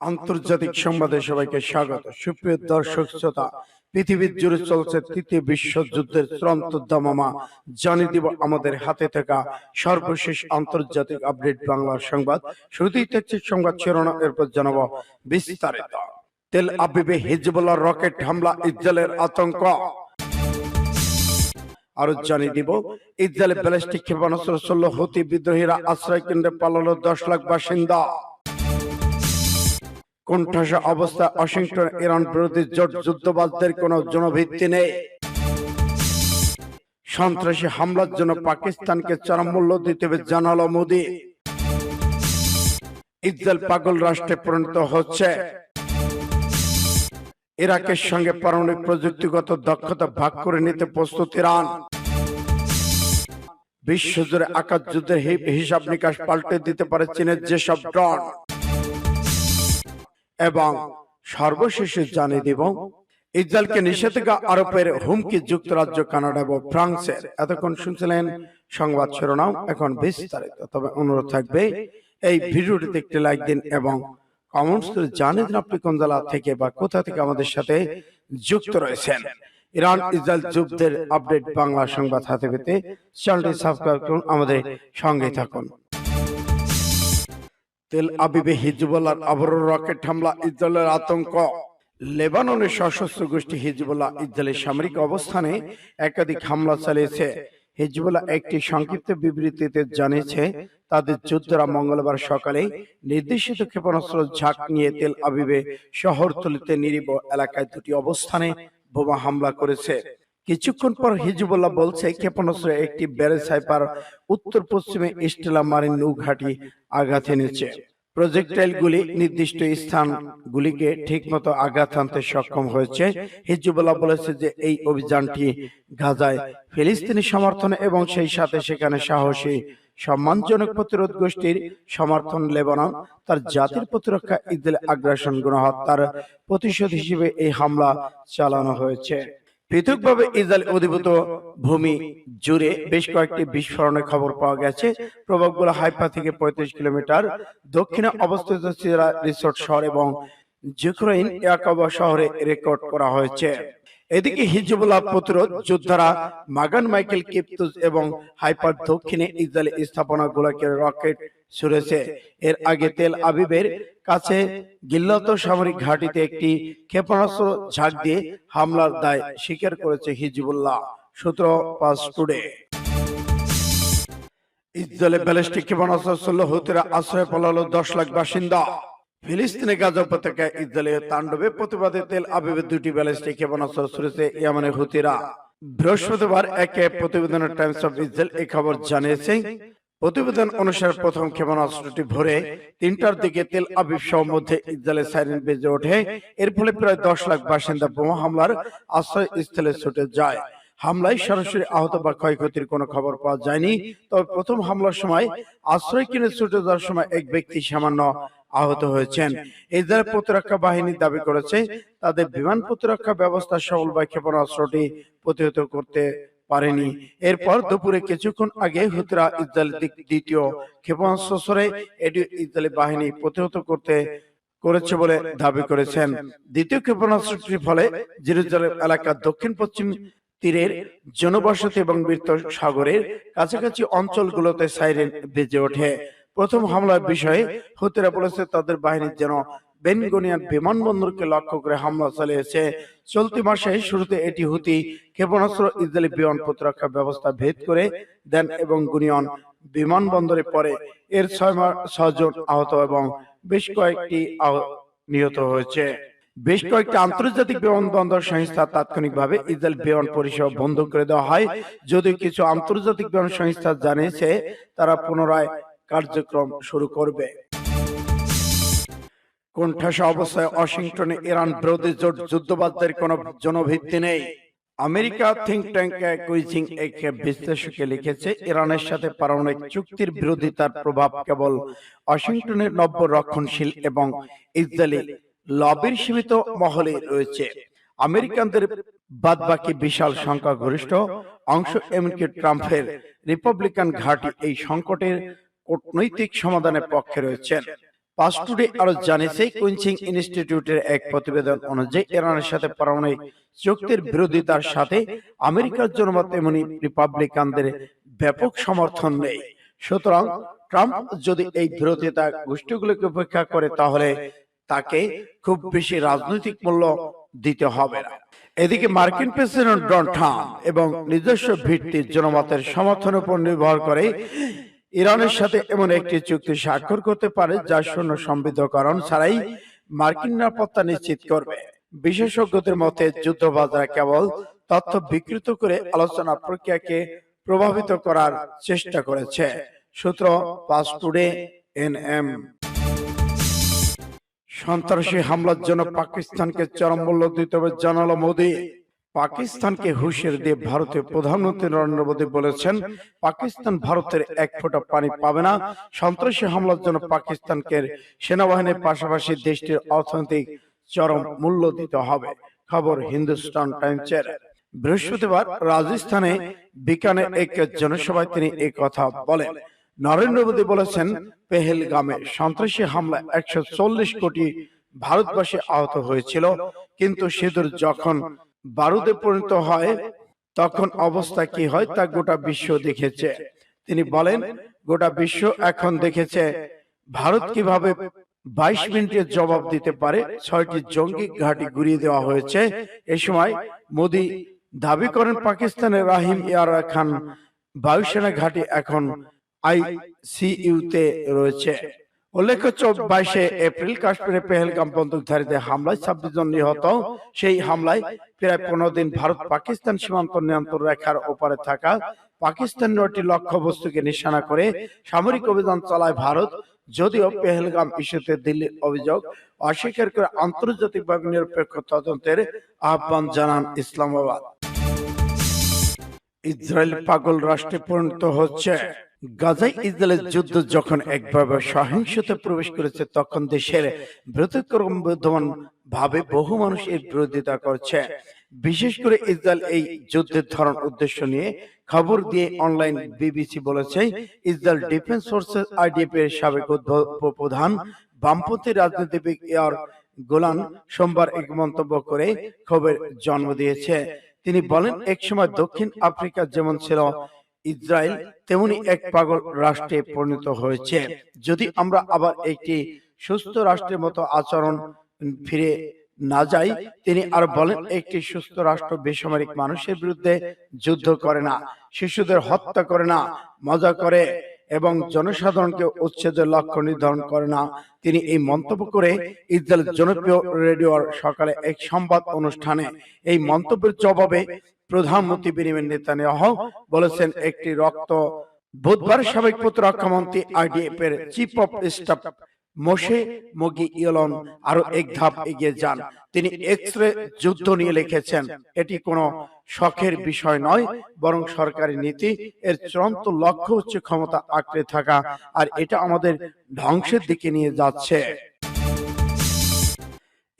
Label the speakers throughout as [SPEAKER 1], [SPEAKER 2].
[SPEAKER 1] আন্তর্জাতিক সংবাদে সবাইকে স্বাগত। সুপ্রিয় দর্শক শ্রোতা পৃথিবীর জুড়ে চলছে তৃতীয় বিশ্বযুদ্ধের চূড়ান্ত দামামা। জানিয়ে দিব আমাদের হাতে থাকা সর্বশেষ আন্তর্জাতিক আপডেট বাংলা সংবাদ। শুরুতেই থাকছে সংবাদ শিরোনাম এরপর জানাব বিস্তারিত। তেল আবিবে হিজবুল্লাহ রকেট হামলা ইসরায়েলের আতঙ্ক। আরও জানিয়ে দিব ইসরায়েলে ব্যালিস্টিক ক্ষেপণাস্ত্র চলল হতি বিদ্রোহীরা আশ্রয় কেন্দ্রে পালালো দশ লাখ বাসিন্দা। কোণঠাসা অবস্থা ওয়াশিংটন ইরান বিরোধী জোট যুদ্ধবাদদের কোনো জনভিত্তি নেই। সন্ত্রাসী হামলার জন্য পাকিস্তানকে চরম মূল্য দিতে হবে জানালো মোদি। ইসরায়েল পাগল রাষ্ট্রে পরিণত হচ্ছে। ইরাকের সঙ্গে পারমাণবিক প্রযুক্তিগত দক্ষতা ভাগ করে নিতে প্রস্তুত ইরান। বিশ্বজুড়ে আকাশ যুদ্ধের হিসাব নিকাশ পাল্টে দিতে পারে চীনের যেসব ড্রোন। এবং সর্বশেষে জানিয়ে দিব, ইসরায়েলকে নিষেধাজ্ঞা আরোপের হুমকি যুক্তরাজ্য, কানাডা এবং ফ্রান্সের এতক্ষণ শুনছিলেন সংবাদ শিরোনাম, এখন বিস্তারিত। তবে অনুরোধ থাকবে, এই ভিডিওটিতে একটি লাইক দিন এবং কমেন্টস করে জানিয়ে দিন আপনি কোন জেলা থেকে বা কোথা থেকে আমাদের সাথে যুক্ত রয়েছেন। ইরান, ইসরায়েল যুদ্ধের আপডেট, বাংলা সংবাদ হাতে পেতে চ্যানেলটি সাবস্ক্রাইব করুন, আমাদের সঙ্গে থাকুন। তেল আবিবে হিজবুল্লাহর আবরণ রকেট হামলা, ইসরায়েলের আতঙ্ক। লেবাননের সশস্ত্র গোষ্ঠী হিজবুল্লাহ ইসরায়েলের সামরিক অবস্থানে একাধিক হামলা চালিয়েছে। হিজবুল্লাহ একটি সংক্ষিপ্ত বিবৃতিতে জানিয়েছে, তাদের যোদ্ধারা মঙ্গলবার সকালে নির্দেশিত ক্ষেপণাস্ত্র ঝাঁক নিয়ে তেল আবিবে শহরতলিতে নিরিব এলাকায় দুটি অবস্থানে বোমা হামলা করেছে। কিছুক্ষণ পর হিজবুল্লাহ বলছে, ক্ষেপণাস্ত্র একটি ব্যারেজ সাইপার উত্তর পশ্চিমে ইস্টেলা মারিন নৌঘাটি আঘাত এনেছে। প্রজেক্টাইল গুলি নির্দিষ্ট স্থানগুলিকে ঠিকমতো আঘাত আনতে সক্ষম হয়েছে। হিজবুল্লাহ বলেছে যে এই অভিযানটি গাজায় ফিলিস্তিনি সমর্থন এবং সেই সাথে সেখানে সাহসী সম্মানজনক প্রতিরোধ গোষ্ঠীর সমর্থন লেবানন, তার জাতির প্রতিরক্ষা ইসরায়েল আগ্রাসন, গণহত্যার প্রতিশোধ হিসেবে এই হামলা চালানো হয়েছে। পৃথকভাবে ইসরায়েল অধিভূত ভূমি জুড়ে বেশ কয়েকটি বিস্ফোরণের খবর পাওয়া গেছে। প্রভাবগুলো হাইফা থেকে পঁয়ত্রিশ কিলোমিটার দক্ষিণে অবস্থিত সিরা রিসোর্ট শহর এবং ইউক্রেন ইয়াকাবা শহরে রেকর্ড করা হয়েছে। এদিকে হিজবুল্লাহ প্রতিরোধ যোদ্ধারা মাগান মাইকেল কিপ্তুজ এবং হাইপার দক্ষিণে ইসরায়েলি স্থাপনাগুলোকে রকেট ছুড়েছে। এর আগে তেল আবিবের কাছে গিল্লত সামরিক ঘাঁটিতে একটি ক্ষেপণাস্ত্র ঝাঁক দিয়ে হামলার দায় স্বীকার করেছে হিজবুল্লাহ, সূত্র পাঁচ টুডে। ইসরায়েলে ব্যালিস্টিক ক্ষেপণাস্ত্র ষোলো হুতিরা আশ্রয় পালালো দশ লাখ বাসিন্দা। ফিলিস্তিনে গাজা উপত্যকায় ইসরায়েলের তাণ্ডবে প্রতিবাদে তেল আবিবের দুটি ব্যালিস্টিক ক্ষেপণাস্ত্র ছুড়েছে ইয়ামানের হুতিরা। বৃহস্পতিবার একে প্রতিবেদনের টাইমস অফ ইসরায়েল এই খবর জানিয়েছে। প্রতিবেদন অনুসারে প্রথম ক্ষেপণাস্ত্রটি ভোরে তিনটার দিকে তেল আবিব সহ মধ্যে ইসরায়েলের সাইরেন বেজে ওঠে। এর ফলে প্রায় দশ লাখ বাসিন্দা বোমা হামলার আশ্রয় স্থলে ছুটে যায়। হামলায় সরাসরি আহত বা ক্ষয়ক্ষতির কোনো খবর পাওয়া যায়নি। তবে প্রথম হামলার সময় আশ্রয় কিনে ছুটে যাওয়ার সময় এক ব্যক্তি সামান্য আহত হয়েছেন। ইসরায়েল প্রতিরক্ষা বাহিনী দাবি করেছে, তাদের বিমান প্রতিরক্ষা ব্যবস্থা সফল বা ক্ষেপণাস্ত্রটি প্রতিহত করতে পারেনি। এরপর দুপুরে কিছুক্ষণ আগে হুতরা ইসরায়েল দ্বিতীয় ক্ষেপণাস্ত্র এটি ইসরায়েলি বাহিনী প্রতিহত করতে করেছে বলে দাবি করেছেন। দ্বিতীয় ক্ষেপণাস্ত্রটির ফলে জেরুজালেম এলাকার দক্ষিণ পশ্চিম তীরের জনবসতি এবং মৃত সাগরের কাছাকাছি অঞ্চলগুলোতে সাইরেন বেজে ওঠে। প্রথম হামলার বিষয়ে হুতিরা বলেছে তাদের বাহিনী যেন বেনগনিয়ান বিমানবন্দরকে লক্ষ্য করে হামলা চালিয়েছে। চলতি মাসে শুরুতে এটি হুতি ক্ষেপণাস্ত্র ইসরায়েলি বিমান প্রতিরক্ষা ব্যবস্থা ভেদ করে দেন এবং গুনিয়ন বিমানবন্দরে পরে এর ছয় ছয়জন আহত এবং বেশ কয়েকটি নিহত হয়েছে। বেশ কয়েকটি আন্তর্জাতিক বিমানবন্দর সংস্থা তাৎক্ষণিকভাবে ইসরায়েল বিমান পরিষেবা বন্ধ করে দেওয়া হয়। যদিও কিছু আন্তর্জাতিক বিমান সংস্থা জানিয়েছে তারা পুনরায় কার্যক্রম শুরু করবে। কোণঠাসা অবস্থায় ওয়াশিংটনে ইরান বিরোধী জোট যুদ্ধবাদদের কোনো জনভিত্তি নেই। আমেরিকা থিঙ্ক ট্যাঙ্ক কুইজিং এক বিশ্লেষকে লিখেছে, ইরানের সাথে পারমাণবিক চুক্তির বিরোধিতার প্রভাব কেবল ওয়াশিংটনের নব্য রক্ষণশীল এবং ইসরায়েলি লবির সীমিত মহলে রয়েছে। আমেরিকানদের বাদবাকি বিশাল সংখ্যাগরিষ্ঠ অংশ, এমনকি ট্রাম্পের রিপাবলিকান ঘাঁটি এই সংকটের কূটনৈতিক সমাধানের পক্ষে রয়েছেন। পাস টুডে আরও জানিয়েছে কুইনসিং ইনস্টিটিউটের এক প্রতিবেদন অনুযায়ী ইরানের সাথে পারমাণবিক চুক্তির বিরোধিতার সাথে আমেরিকার জনমত তেমনি রিপাবলিকানদের ব্যাপক সমর্থন নেই। সুতরাং ট্রাম্প যদি এই বিরোধিতা গোষ্ঠীগুলোকে উপেক্ষা করে, তাহলে তাকে খুব বেশি রাজনৈতিক মূল্য দিতে হবে না। এদিকে মার্কিন প্রেসিডেন্ট ডোনাল্ড ট্রাম্প এবং নিজস্ব ভিত্তির জনমতের সমর্থনের উপর নির্ভর করে ইরানের সাথে এমন একটি চুক্তি স্বাক্ষর করতে পারে যা শূন্য সমৃদ্ধকরণ ছাড়াই মার্কিন নিরাপত্তা নিশ্চিত করবে। বিশেষজ্ঞদের মতে যুদ্ধবাজরা কেবল তথ্য বিকৃত করে আলোচনা প্রক্রিয়াকে প্রভাবিত করার চেষ্টা করেছে। সূত্র পাস টুডে এনএম। সন্ত্রাসী হামলার জন্য পাকিস্তানকে চরম মূল্য দিতে হবে জানালো মোদী। পাকিস্তানকে হুঁশিয়ার দিয়ে ভারতের প্রধানমন্ত্রী নরেন্দ্র মোদী বলেছেন পাকিস্তান ভারতের এক ফোঁটা পানি পাবে না। সন্ত্রাসী হামলার জন্য পাকিস্তানকে সেনাবাহিনীর পাশাপাশি দেশটির অর্থনৈতিক চরম মূল্য দিতে হবে। খবর হিন্দুস্তান টাইমসের। বৃহস্পতিবার রাজস্থানে বিকানে এক জনসভায় তিনি এই কথা বলেন। নরেন্দ্র মোদী বলেছেন পেহেলগামে সন্ত্রাসী হামলায় একশো চল্লিশ কোটি ভারতবাসী আহত হয়েছিল। কিন্তু সেদুর যখন বারুদে পরিণত হয় তখন অবস্থা কি হয় তা গোটা বিশ্ব দেখেছে। তিনি বলেন গোটা বিশ্ব এখন দেখেছে ভারত কীভাবে বাইশ মিনিটের জবাব দিতে পারে ছয়টি জঙ্গি ঘাঁটি গুড়িয়ে দেওয়া হয়েছে। এ সময় মোদী দাবি করেন পাকিস্তানের রাহিম ইয়ারা খান। বায়ুসেনা ঘাঁটি এখন আইসিইউতে রয়েছে। উল্লেখ্য বাইশে এপ্রিল কাশ্মীরে পেহেলগাম বন্দুকধারীদের হামলায় ছাব্বিশ জন নিহত। সেই হামলায় প্রায় পনেরো দিন ভারত পাকিস্তান সীমান্ত নিয়ন্ত্রণ রেখার ওপারে থাকা পাকিস্তান নয়টি লক্ষ্যবস্তুকে নিশানা করে সামরিক অভিযান চালায় ভারত যদিও পেহেলগাম ইস্যুতে দিল্লির অভিযোগ অস্বীকার করে আন্তর্জাতিকভাবে নিরপেক্ষ তদন্তের আহ্বান জানান ইসলামাবাদ। ইসরায়েল পাগল রাষ্ট্রে পরিণত হচ্ছে। গাজায় ইসরায়েলের যুদ্ধ যখন একভাবে সহিংসতা প্রবেশ করেছে তখন দেশের বিদ্যমান ভাবে বহু মানুষ এর বিরোধিতা করছে। বিশেষ করে ইসরায়েল এই যুদ্ধের ধরন উদ্দেশ্য নিয়ে খবর দিয়ে অনলাইন বিবিসি বলেছে ইসরায়েল ডিফেন্স ফোর্সেস আইডিএফ এর সাবেক প্রধান বামপন্থী রাজনীতিবিদ এয়ার গোলান সোমবার এক মন্তব্য করে খবর জন্ম দিয়েছে। তিনি বলেন এক সময় দক্ষিণ আফ্রিকা যেমন ছিল ইসরায়েল তেমনি এক পাগল রাষ্ট্রে পরিণত হয়েছে। যদি আমরা আবার একটি সুস্থ রাষ্ট্রের মতো আচরণ ফিরে না যাই, তিনি আর বলেন একটি সুস্থ রাষ্ট্র বেসামরিক মানুষের বিরুদ্ধে যুদ্ধ করে না, শিশুদের হত্যা করে না, মজা করে এবং জনসাধারণকে উচ্ছেদের লক্ষ্য নির্ধারণ করে না। তিনি এই মন্তব্য করে ইসরায়েল জনপ্রিয় রেডিওর সকালে এক সংবাদ অনুষ্ঠানে এই মন্তব্যের জবাবে প্রধানমন্ত্রী বিনিময় নেতানিয়াহ বলেছেন, একটি রক্ত বুধবার সাবেক প্রতিরক্ষা মন্ত্রী আইডিএফ এর চিফ অফ স্টাফ মোশে মগি ইয়লন আরও এক ধাপ এগিয়ে যান। তিনি এক্স রে যুদ্ধ নিয়ে লিখেছেন, এটি কোনো শখের বিষয় নয়, বরং সরকারি নীতি। এর চূড়ান্ত লক্ষ্য হচ্ছে ক্ষমতা আঁকড়ে থাকা, আর এটা আমাদের ধ্বংসের দিকে নিয়ে যাচ্ছে।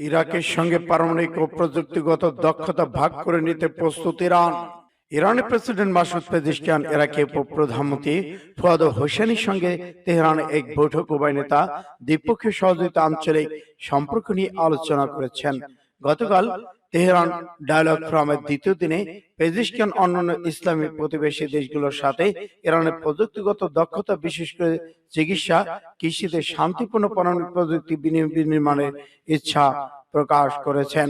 [SPEAKER 1] ইরাকের সঙ্গে পারমাণবিক ও প্রযুক্তিগত দক্ষতা ভাগ করে নিতে প্রস্তুত ইরান। ইরানের প্রেসিডেন্ট মাসুদ পেজিস্টান ইরাকের উপ প্রধানমন্ত্রী ফুয়াদ হোসেনের সঙ্গে তেহরানে এক বৈঠক উভয় নেতা দ্বিপক্ষীয় সহযোগিতা আঞ্চলিক সম্পর্ক নিয়ে আলোচনা করেছেন। গতকাল তেহরান ডায়ালগ ফোরামের দ্বিতীয় দিনে পেজিস্টান অন্যান্য ইসলামী প্রতিবেশী দেশগুলোর সাথে ইরানের প্রযুক্তিগত দক্ষতা, বিশেষ করে চিকিৎসা, কৃষিতে শান্তিপূর্ণ প্রযুক্তি বিনির্মাণের ইচ্ছা প্রকাশ করেছেন।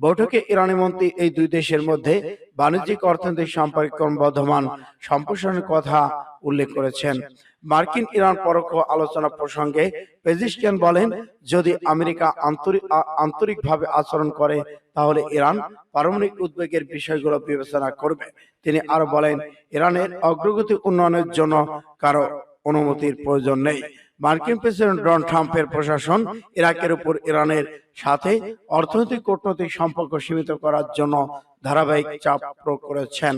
[SPEAKER 1] বৈঠকে ইরানি মন্ত্রী এই দুই দেশের মধ্যে বাণিজ্যিক অর্থনৈতিক সম্পর্ক ক্রমবর্ধমান সম্প্রসারণের কথা উল্লেখ করেছেন। মার্কিন ইরান পরোক্ষ আলোচনা প্রসঙ্গে পেজিস্টিয়ান বলেন, যদি আমেরিকা আন্তরিক আন্তরিকভাবে আচরণ করে, তাহলে ইরান পারমাণবিক উদ্বেগের বিষয়গুলো বিবেচনা করবে। তিনি আরও বলেন, ইরানের অগ্রগতি উন্নয়নের জন্য কারও অনুমতির প্রয়োজন নেই। মার্কিন প্রেসিডেন্ট ডোনাল্ড ট্রাম্পের প্রশাসন ইরাকের উপর ইরানের সাথে অর্থনৈতিক কূটনৈতিক সম্পর্ক সীমিত করার জন্য ধারাবাহিক চাপ প্রয়োগ করেছেন।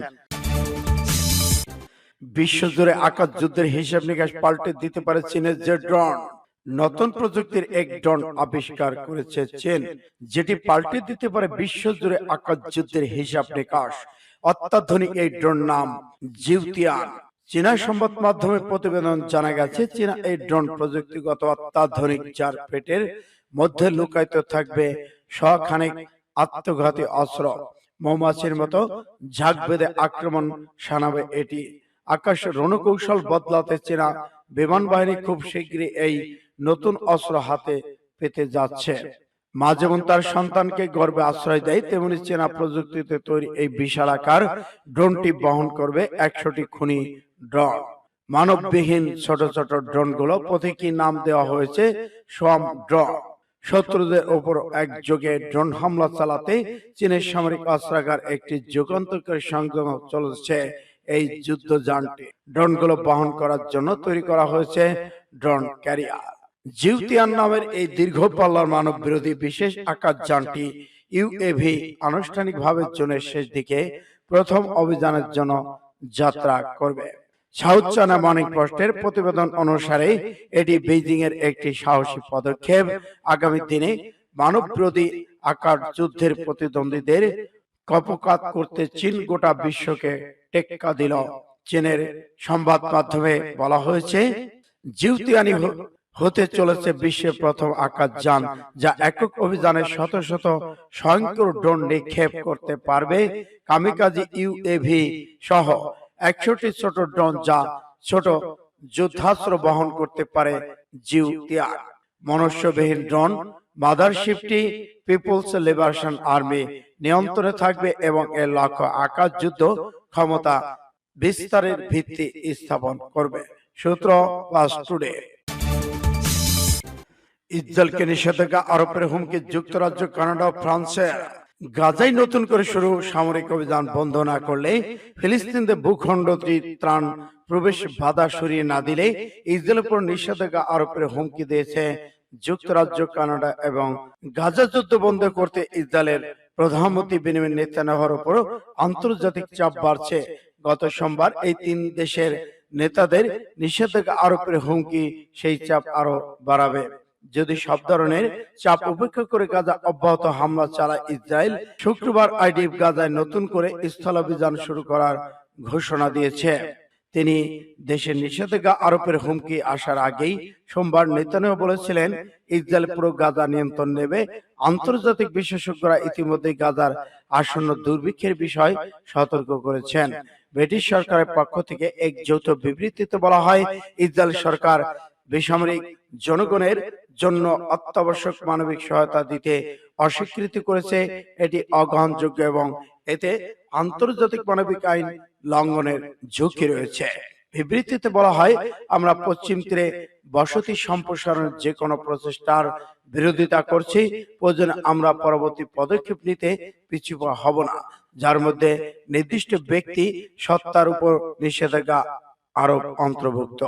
[SPEAKER 1] বিশ্বজুড়ে আকাশ যুদ্ধের হিসাব নিকাশ পাল্টে দিতে পারে চীনের যে ড্রোন। নতুন প্রযুক্তির এক ড্রোন আবিষ্কার করেছে চীন যেটি পাল্টে দিতে পারে বিশ্বজুড়ে আকাশ যুদ্ধের হিসাব নিকাশ। অত্যাধুনিক এই ড্রোন নাম জিউতিয়ান। চীনা সংবাদ মাধ্যমে প্রতিবেদন জানা গেছে, চীনা এই ড্রোন প্রযুক্তিগত অত্যাধুনিক যার পেটের মধ্যে লুকায়িত থাকবে শখানেক আত্মঘাতী অস্ত্র, মৌমাছির মতো ঝাঁক বেঁধে আক্রমণ শানাবে এটি। আকাশ রণকৌশল বদলাতে চীনা বিমান বাহিনী খুব শীঘ্রই এই নতুন অস্ত্র হাতে পেতে যাচ্ছে। মা যেমন তার সন্তানকে গর্বে আশ্রয় দেয়, তেমনি চেনা প্রযুক্তিতে তৈরি এই বিশাল আকার ড্রোনটি বহন করবে একশোটি খুনি ড্রোন মানববিহীন ছোট ছোট ড্রোনগুলো প্রতীকী নাম দেওয়া হয়েছে সোয়াম ড্রোন শত্রুদের ওপর একযোগে ড্রোন হামলা চালাতে চীনের সামরিক অস্ত্রাগার একটি যুগান্তকারী সংযম চলেছে। এই যুদ্ধযানটি ড্রোনগুলো বহন করার জন্য তৈরি করা হয়েছে ড্রোন ক্যারিয়ার। জিউতিয়ান নামের এই দীর্ঘ পাল্লার মানব বিরোধী বিশেষ আকার যানটি ইউএভি আনুষ্ঠানিকভাবে জুনের শেষ দিকে প্রথম অভিযানের জন্য যাত্রা করবে। সাউথ চায়না মর্নিং পোস্টের প্রতিবেদন অনুসারে এটি বেইজিং এর একটি সাহসী পদক্ষেপ। আগামী দিনে মানব বিরোধী আকার যুদ্ধের প্রতিদ্বন্দ্বীদের কপকাত করতে চীন গোটা বিশ্বকে টেক্কা দিল। চীনের সংবাদ মাধ্যমে বলা হয়েছে, জিউতিয়ানি হতে চলেছে বিশ্বের প্রথম আকাশ যান, যা একক অভিযানে শত শত স্বয়ংক্রিয় ড্রোন নিক্ষেপ করতে পারবে। কামিকাজি ইউএভি সহ একশোটি ছোট ড্রোন যা ছোট যুদ্ধাস্ত্র বহন করতে পারে জিউতিয়ান মনুষ্যবিহীন ড্রোন মাদারশিপটি পিপলস লিবারেশন আর্মি, নিয়ন্ত্রণে থাকবে এবং এর লক্ষ্য আকাশ যুদ্ধ ক্ষমতা বিস্তারের ভিত্তি স্থাপন করবে। সূত্র পাস টুডে ইসরায়েলকে নিষেধাজ্ঞা আরোপের হুমকি যুক্তরাজ্য, কানাডা ফ্রান্সের। গাজায় নতুন করে শুরু সামরিক অভিযান বন্ধ না করলে ফিলিস্তিনদের ভূখণ্ডটি ত্রাণ প্রবেশ বাধা সরিয়ে না দিলে ইসরায়েলের উপর নিষেধাজ্ঞা আরোপের হুমকি দিয়েছে যুক্তরাজ্য, কানাডা এবং গাজা যুদ্ধ বন্ধ করতে ইসরায়েলের প্রধানমন্ত্রী বেনিমিন নেতানিয়াহুর উপর আন্তর্জাতিক চাপ বাড়ছে। গত সোমবার এই তিন দেশের নেতাদের নিষেধাজ্ঞা আরোপের হুমকি, সেই চাপ আরও বাড়াবে। যদি সব ধরনের চাপ উপেক্ষা করে গাজা অব্যাহত হামলা চালায় ইসরায়েল শুক্রবার আইডিএফ গাজায় নতুন করে স্থলাভিযান শুরু করার ঘোষণা দিয়েছে। তিনি দেশের নিষেধাজ্ঞা আরোপের হুমকি আসার আগেই সোমবার নেতানিয়াহু বলেছিলেন ইসরায়েল পুরো গাজা নিয়ন্ত্রণ নেবে। আন্তর্জাতিক বিশেষজ্ঞরা ইতিমধ্যে গাজার আসন্ন দুর্ভিক্ষের বিষয় সতর্ক করেছেন। ব্রিটিশ সরকারের পক্ষ থেকে এক যৌথ বিবৃতিতে বলা হয় ইসরায়েল সরকার বেসামরিক জনগণের জন্য অত্যাবশ্যক মানবিক সহায়তা দিতে অস্বীকৃতি করেছে। এটি অগ্রহণযোগ্য এবং এতে আন্তর্জাতিক মানবিক আইন লঙ্ঘনের ঝুঁকি রয়েছে। বিবৃতিতে বলা হয়, আমরা পশ্চিম তীরে বসতি সম্প্রসারণের যে কোনো প্রচেষ্টার বিরোধিতা করছি। প্রয়োজনে আমরা পরবর্তী পদক্ষেপ নিতে পিছু হব না। যার মধ্যে নির্দিষ্ট ব্যক্তি সত্তার উপর নিষেধাজ্ঞা আরোপ অন্তর্ভুক্ত।